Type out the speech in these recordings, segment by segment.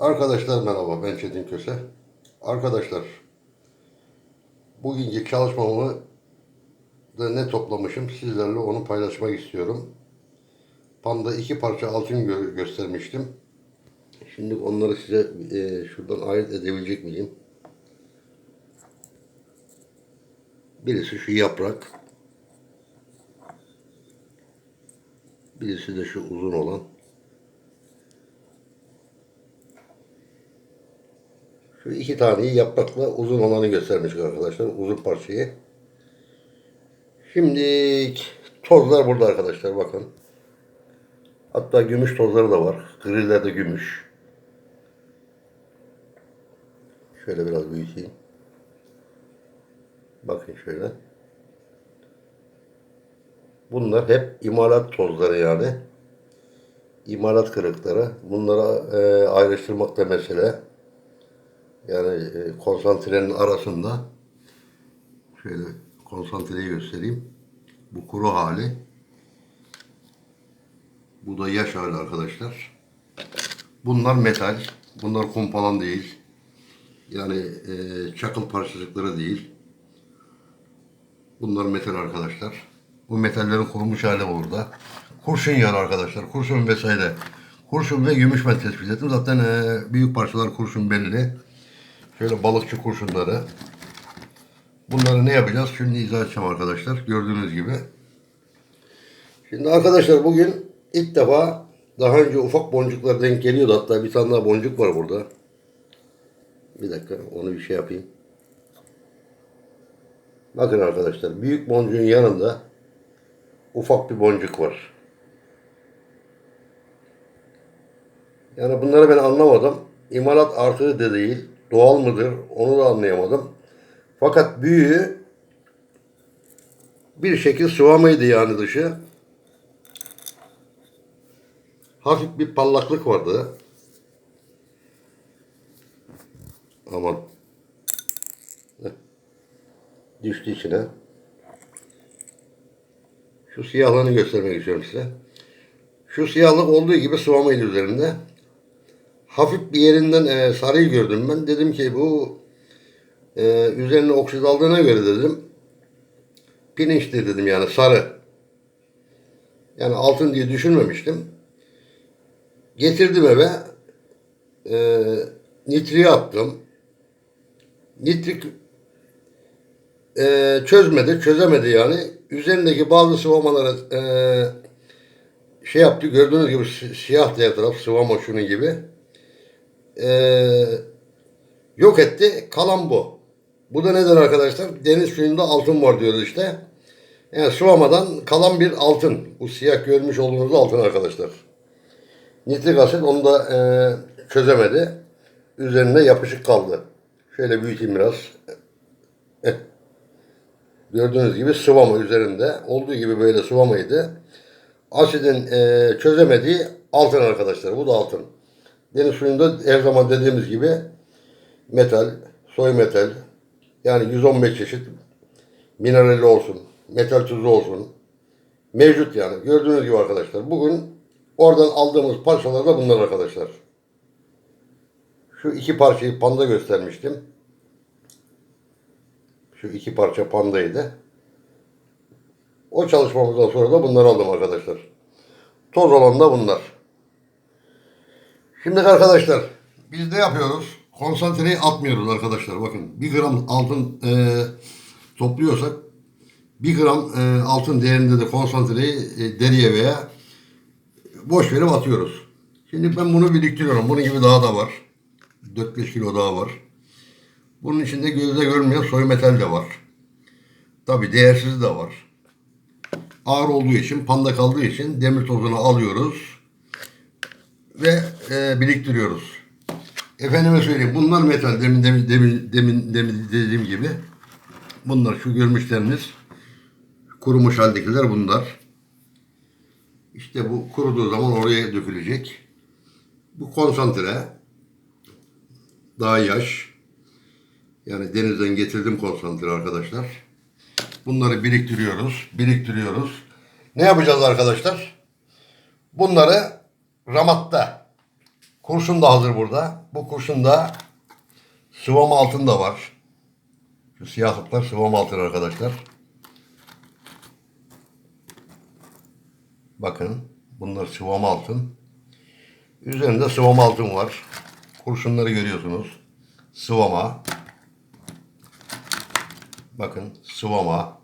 Arkadaşlar merhaba ben Çetin Köse. Arkadaşlar bugünkü çalışmamı da ne toplamışım sizlerle onu paylaşmak istiyorum. Panda iki parça altın gö- göstermiştim. Şimdi onları size e, şuradan ayırt edebilecek miyim? Birisi şu yaprak. Birisi de şu uzun olan. Şu iki taneyi yaprakla uzun olanı göstermiş arkadaşlar. Uzun parçayı. Şimdi tozlar burada arkadaşlar bakın. Hatta gümüş tozları da var. Grillerde gümüş. Şöyle biraz büyüteyim. Bakın şöyle. Bunlar hep imalat tozları yani. İmalat kırıkları. Bunlara e, ayrıştırmak da mesele. Yani e, konsantrenin arasında şöyle konsantreyi göstereyim. Bu kuru hali. Bu da yaş hali arkadaşlar. Bunlar metal. Bunlar kum falan değil. Yani e, çakıl parçacıkları değil. Bunlar metal arkadaşlar. Bu metallerin kurumuş hali burada. Kurşun yağı arkadaşlar. Kurşun vesaire. Kurşun ve gümüş ben tespit ettim. Zaten e, büyük parçalar kurşun belli. Şöyle balıkçı kurşunları. Bunları ne yapacağız? Şimdi izah edeceğim arkadaşlar. Gördüğünüz gibi. Şimdi arkadaşlar bugün ilk defa daha önce ufak boncuklar denk geliyordu. Hatta bir tane daha boncuk var burada. Bir dakika onu bir şey yapayım. Bakın arkadaşlar büyük boncuğun yanında ufak bir boncuk var. Yani bunları ben anlamadım. İmalat artığı da değil. Doğal mıdır? Onu da anlayamadım. Fakat büyüğü bir şekil sıvamaydı yani dışı. Hafif bir parlaklık vardı. Heh. Düştü içine. Şu siyahlığını göstermek istiyorum size. Şu siyahlık olduğu gibi sıvamaydı üzerinde. Hafif bir yerinden e, sarıyı gördüm ben. Dedim ki bu e, üzerine oksit aldığına göre dedim. Pirinçtir dedim yani sarı. Yani altın diye düşünmemiştim. Getirdim eve. E, nitriği attım. Nitrik e, çözmedi, çözemedi yani. Üzerindeki bazı sıvamaları e, şey yaptı. Gördüğünüz gibi si- siyah diğer taraf sıvama şunun gibi. E, yok etti. Kalan bu. Bu da neden arkadaşlar? Deniz suyunda altın var diyoruz işte. Yani sıvamadan kalan bir altın. Bu siyah görmüş olduğunuz altın arkadaşlar. Nitrik asit onu da e, çözemedi. Üzerine yapışık kaldı. Şöyle büyüteyim biraz. Eh. Gördüğünüz gibi sıvama üzerinde. Olduğu gibi böyle sıvamaydı. Asidin e, çözemediği altın arkadaşlar. Bu da altın. Deniz suyunda her zaman dediğimiz gibi metal, soy metal yani 115 çeşit minerali olsun, metal tuzu olsun mevcut yani. Gördüğünüz gibi arkadaşlar. Bugün oradan aldığımız parçalar da bunlar arkadaşlar. Şu iki parçayı panda göstermiştim. Şu iki parça pandaydı. O çalışmamızdan sonra da bunları aldım arkadaşlar. Toz olan da bunlar. Şimdi arkadaşlar biz ne yapıyoruz? Konsantreyi atmıyoruz arkadaşlar. Bakın bir gram altın e, topluyorsak bir gram e, altın değerinde de konsantreyi e, deriye veya boş verip atıyoruz. Şimdi ben bunu biriktiriyorum. Bunun gibi daha da var. 4-5 kilo daha var. Bunun içinde gözle görmeyen soy metal de var. Tabi değersiz de var. Ağır olduğu için, panda kaldığı için demir tozunu alıyoruz ve e, biriktiriyoruz. Efendime söyleyeyim bunlar metal demin demin demin demin, demin dediğim gibi. Bunlar şu görmüşleriniz kurumuş haldekiler bunlar. İşte bu kuruduğu zaman oraya dökülecek. Bu konsantre daha yaş. Yani denizden getirdim konsantre arkadaşlar. Bunları biriktiriyoruz, biriktiriyoruz. Ne yapacağız arkadaşlar? Bunları ramatta Kurşun da hazır burada. Bu kurşun da sıvama altında var. Şu siyahlıklar sıvama altın arkadaşlar. Bakın bunlar sıvama altın. Üzerinde sıvama altın var. Kurşunları görüyorsunuz. Sıvama. Bakın sıvama.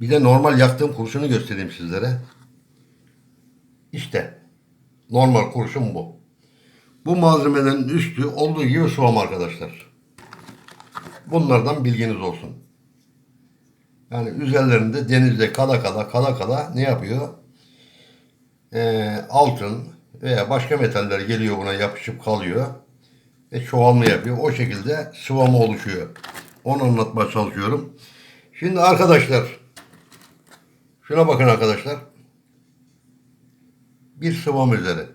Bir de normal yaktığım kurşunu göstereyim sizlere. İşte normal kurşun bu. Bu malzemelerin üstü olduğu gibi sıvama arkadaşlar. Bunlardan bilginiz olsun. Yani üzerlerinde denizde kala kala kala kala ne yapıyor? Ee, altın veya başka metaller geliyor buna yapışıp kalıyor. Ve çoğalma yapıyor. O şekilde sıvama oluşuyor. Onu anlatmaya çalışıyorum. Şimdi arkadaşlar şuna bakın arkadaşlar. Bir sıvama üzeri.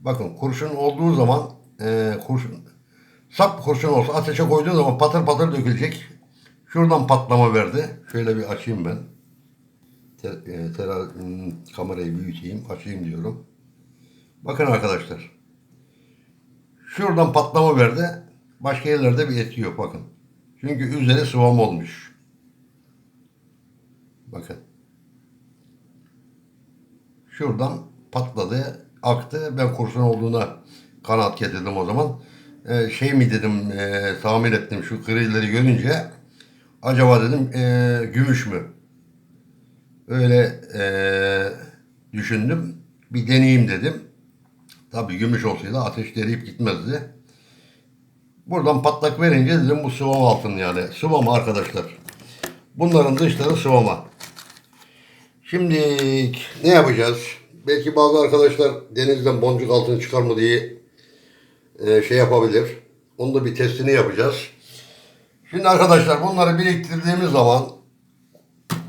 Bakın kurşun olduğu zaman e, kurşun sap kurşun olsa ateşe koyduğun zaman patır patır dökülecek. Şuradan patlama verdi. Şöyle bir açayım ben. Te, e, tera- hmm, kamerayı büyüteyim. Açayım diyorum. Bakın arkadaşlar. Şuradan patlama verdi. Başka yerlerde bir etki yok bakın. Çünkü üzeri sıvam olmuş. Bakın. Şuradan patladı, aktı. Ben kurşun olduğuna kanaat getirdim o zaman. Ee, şey mi dedim, e, tahmin ettim şu grileri görünce. Acaba dedim e, gümüş mü? Öyle e, düşündüm. Bir deneyeyim dedim. Tabii gümüş olsaydı ateş deriyip gitmezdi. Buradan patlak verince dedim bu sıvama altın yani. Sıvama arkadaşlar. Bunların dışları sıvama. Şimdi ne yapacağız? Belki bazı arkadaşlar denizden boncuk altını çıkar mı diye e, şey yapabilir. Onu da bir testini yapacağız. Şimdi arkadaşlar bunları biriktirdiğimiz zaman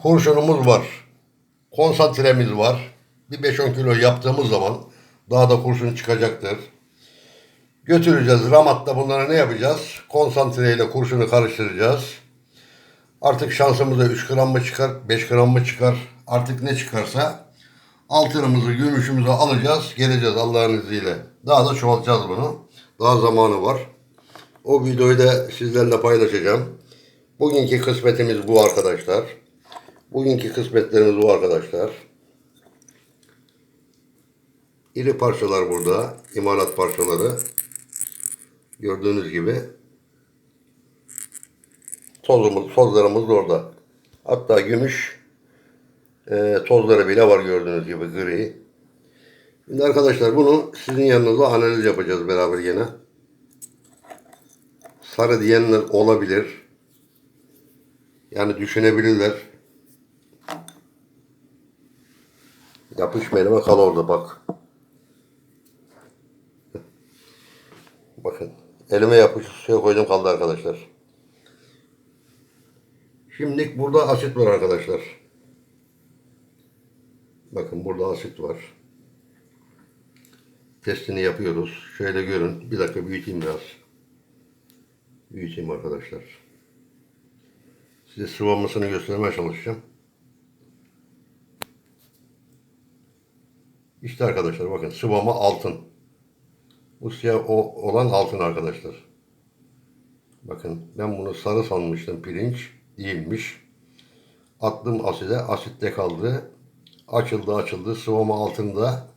kurşunumuz var. Konsantremiz var. Bir 5-10 kilo yaptığımız zaman daha da kurşun çıkacaktır. Götüreceğiz. Ramat'ta bunları ne yapacağız? Konsantreyle kurşunu karıştıracağız. Artık şansımıza 3 gram mı çıkar, 5 gram mı çıkar, artık ne çıkarsa altınımızı, gümüşümüzü alacağız, geleceğiz Allah'ın izniyle. Daha da çoğaltacağız bunu. Daha zamanı var. O videoyu da sizlerle paylaşacağım. Bugünkü kısmetimiz bu arkadaşlar. Bugünkü kısmetlerimiz bu arkadaşlar. İri parçalar burada. imalat parçaları. Gördüğünüz gibi. Tozumuz, tozlarımız da orada. Hatta gümüş e, tozları bile var gördüğünüz gibi gri. Şimdi arkadaşlar bunu sizin yanınızda analiz yapacağız beraber yine. Sarı diyenler olabilir. Yani düşünebilirler. Yapışma elime kal orada bak. Bakın. Elime yapış suya koydum kaldı arkadaşlar. Şimdi burada asit var arkadaşlar. Bakın burada asit var. Testini yapıyoruz. Şöyle görün. Bir dakika büyüteyim biraz. Büyüteyim arkadaşlar. Size sıvamasını göstermeye çalışacağım. İşte arkadaşlar bakın sıvama altın. Bu siyah olan altın arkadaşlar. Bakın ben bunu sarı sanmıştım pirinç. Değilmiş. Attım aside. Asitte kaldı. Açıldı açıldı. Sıvama altında.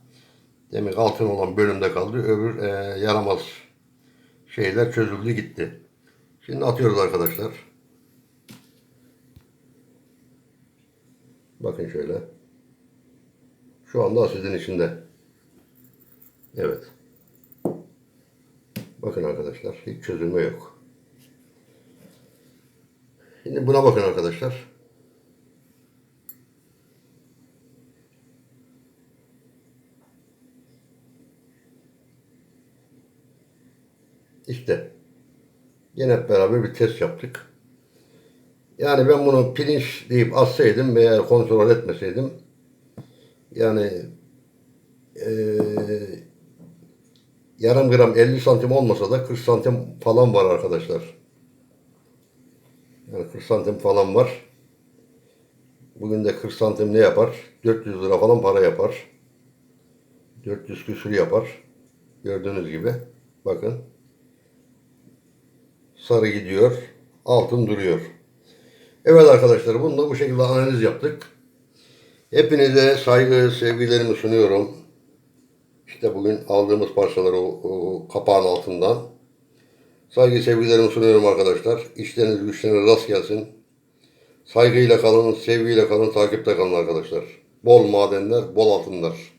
Demek altın olan bölümde kaldı. Öbür e, yaramaz şeyler çözüldü gitti. Şimdi atıyoruz arkadaşlar. Bakın şöyle. Şu anda asidin içinde. Evet. Bakın arkadaşlar hiç çözülme yok. Şimdi buna bakın arkadaşlar. İşte. Yine hep beraber bir test yaptık. Yani ben bunu pirinç deyip atsaydım veya kontrol etmeseydim yani eee yarım gram 50 santim olmasa da 40 santim falan var arkadaşlar. Yani 40 santim falan var. Bugün de 40 santim ne yapar? 400 lira falan para yapar. 400 küsür yapar. Gördüğünüz gibi. Bakın. Sarı gidiyor. Altın duruyor. Evet arkadaşlar bunu da bu şekilde analiz yaptık. Hepinize saygı, sevgilerimi sunuyorum. İşte bugün aldığımız parçaları o, o kapağın altından. Saygı, sevgilerimi sunuyorum arkadaşlar. İşleriniz, güçleriniz rast gelsin. Saygıyla kalın, sevgiyle kalın, takipte kalın arkadaşlar. Bol madenler, bol altınlar.